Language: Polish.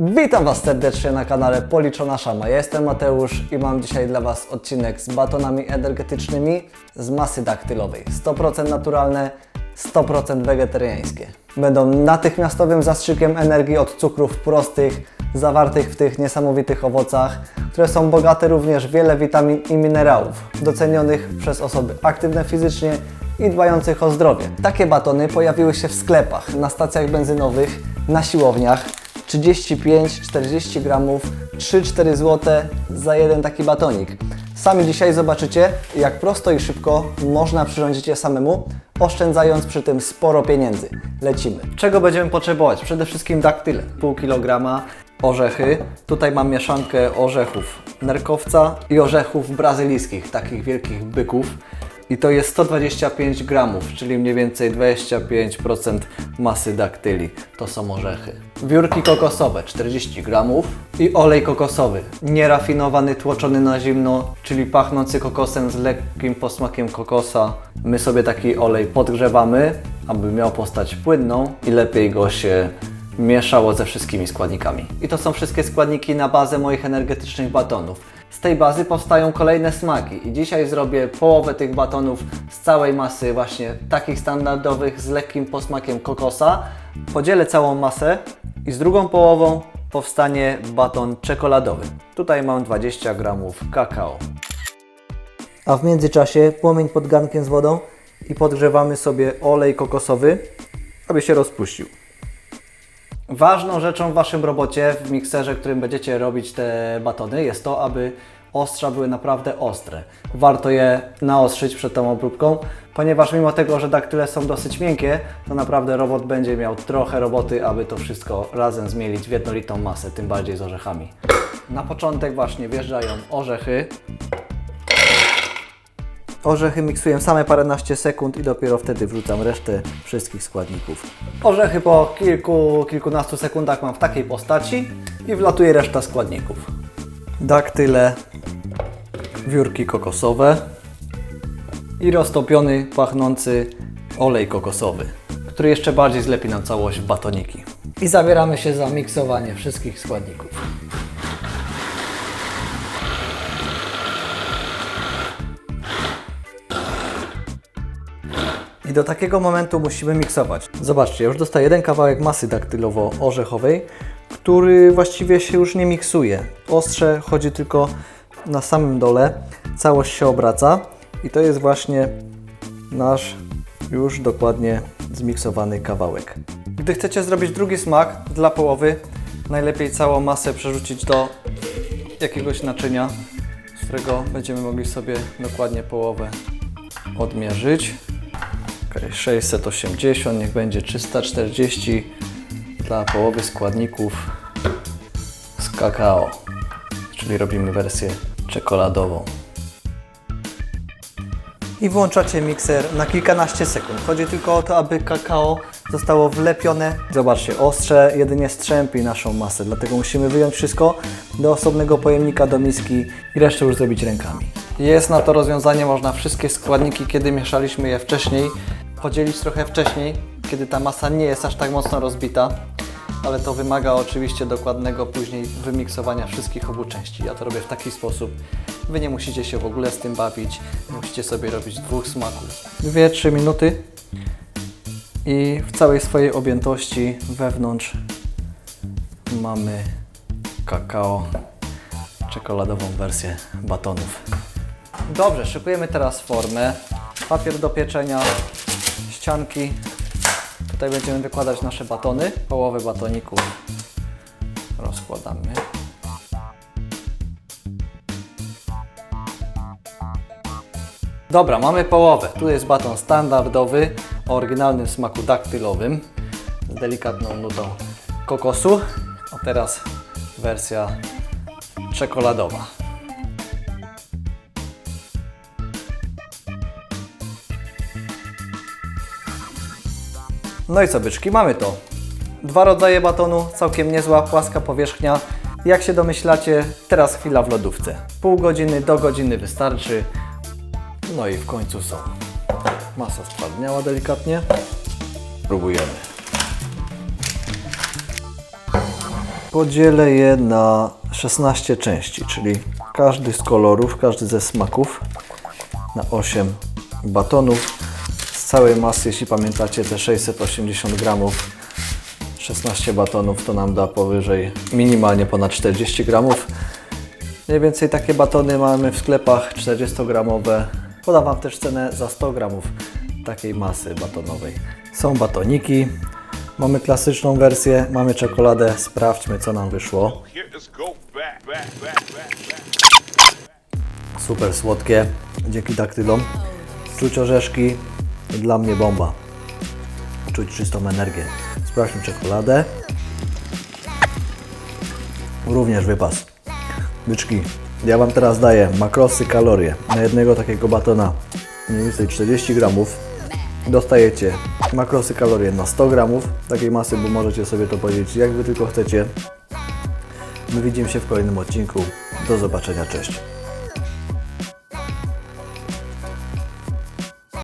Witam Was serdecznie na kanale Policzona Szama. Ja jestem Mateusz i mam dzisiaj dla Was odcinek z batonami energetycznymi z masy daktylowej. 100% naturalne, 100% wegetariańskie. Będą natychmiastowym zastrzykiem energii od cukrów prostych, zawartych w tych niesamowitych owocach, które są bogate również w wiele witamin i minerałów, docenionych przez osoby aktywne fizycznie i dbających o zdrowie. Takie batony pojawiły się w sklepach, na stacjach benzynowych, na siłowniach. 35-40 gramów, 3-4 zł za jeden taki batonik. Sami dzisiaj zobaczycie, jak prosto i szybko można przyrządzić je samemu, oszczędzając przy tym sporo pieniędzy. Lecimy. Czego będziemy potrzebować? Przede wszystkim daktyle, pół kilograma, orzechy. Tutaj mam mieszankę orzechów nerkowca i orzechów brazylijskich, takich wielkich byków. I to jest 125 gramów, czyli mniej więcej 25% masy daktyli. To są orzechy. Wiórki kokosowe 40 gramów i olej kokosowy. Nierafinowany, tłoczony na zimno, czyli pachnący kokosem z lekkim posmakiem kokosa. My sobie taki olej podgrzewamy, aby miał postać płynną i lepiej go się mieszało ze wszystkimi składnikami. I to są wszystkie składniki na bazę moich energetycznych batonów. Z tej bazy powstają kolejne smaki i dzisiaj zrobię połowę tych batonów z całej masy właśnie takich standardowych z lekkim posmakiem kokosa. Podzielę całą masę i z drugą połową powstanie baton czekoladowy. Tutaj mam 20 gramów kakao. A w międzyczasie płomień pod garnkiem z wodą i podgrzewamy sobie olej kokosowy, aby się rozpuścił. Ważną rzeczą w Waszym robocie, w mikserze, którym będziecie robić te batony, jest to, aby ostrza były naprawdę ostre. Warto je naostrzyć przed tą obróbką, ponieważ mimo tego, że daktyle są dosyć miękkie, to naprawdę robot będzie miał trochę roboty, aby to wszystko razem zmielić w jednolitą masę, tym bardziej z orzechami. Na początek właśnie wjeżdżają orzechy. Orzechy miksuję same paręnaście sekund i dopiero wtedy wrzucam resztę wszystkich składników. Orzechy po kilku, kilkunastu sekundach mam w takiej postaci i wlatuje reszta składników. Daktyle, wiórki kokosowe i roztopiony, pachnący olej kokosowy, który jeszcze bardziej zlepi nam całość w batoniki. I zabieramy się za miksowanie wszystkich składników. I do takiego momentu musimy miksować. Zobaczcie, już dostaję jeden kawałek masy daktylowo-orzechowej, który właściwie się już nie miksuje. Ostrze chodzi tylko na samym dole, całość się obraca i to jest właśnie nasz już dokładnie zmiksowany kawałek. Gdy chcecie zrobić drugi smak dla połowy, najlepiej całą masę przerzucić do jakiegoś naczynia, z którego będziemy mogli sobie dokładnie połowę odmierzyć. Okej, 680, niech będzie 340 dla połowy składników z kakao, czyli robimy wersję czekoladową. I włączacie mikser na kilkanaście sekund. Chodzi tylko o to, aby kakao zostało wlepione. Zobaczcie, ostrze jedynie strzępi naszą masę, dlatego musimy wyjąć wszystko do osobnego pojemnika, do miski i resztę już zrobić rękami. Jest na to rozwiązanie, można wszystkie składniki, kiedy mieszaliśmy je wcześniej, podzielić trochę wcześniej, kiedy ta masa nie jest aż tak mocno rozbita, ale to wymaga oczywiście dokładnego później wymiksowania wszystkich obu części. Ja to robię w taki sposób. Wy nie musicie się w ogóle z tym bawić, musicie sobie robić dwóch smaków. 2-3 minuty i w całej swojej objętości wewnątrz mamy kakao, czekoladową wersję batonów. Dobrze, szykujemy teraz formę. Papier do pieczenia, ścianki. Tutaj będziemy wykładać nasze batony. Połowę batoników rozkładamy. Dobra, mamy połowę. Tu jest baton standardowy o oryginalnym smaku daktylowym z delikatną nutą kokosu. A teraz wersja czekoladowa. No i co byczki, mamy to. Dwa rodzaje batonu, całkiem niezła, płaska powierzchnia. Jak się domyślacie, teraz chwila w lodówce. Pół godziny do godziny wystarczy. No i w końcu są. Masa stwardniała delikatnie. Próbujemy. Podzielę je na 16 części, czyli każdy z kolorów, każdy ze smaków na 8 batonów. Całej masy, jeśli pamiętacie, te 680 gramów, 16 batonów to nam da powyżej minimalnie ponad 40 gramów. Mniej więcej takie batony mamy w sklepach 40-gramowe. Podam Wam też cenę za 100 gramów takiej masy batonowej. Są batoniki, mamy klasyczną wersję, mamy czekoladę. Sprawdźmy co nam wyszło. Super słodkie, dzięki daktylom. Czuć orzeszki, dla mnie bomba. Czuć czystą energię. Sprawdźmy czekoladę. Również wypas. Byczki, ja Wam teraz daję makrosy, kalorie. Na jednego takiego batona mniej więcej 40 gramów. Dostajecie makrosy, kalorie na 100 gramów takiej masy, bo możecie sobie to podzielić jak Wy tylko chcecie. My widzimy się w kolejnym odcinku. Do zobaczenia, cześć.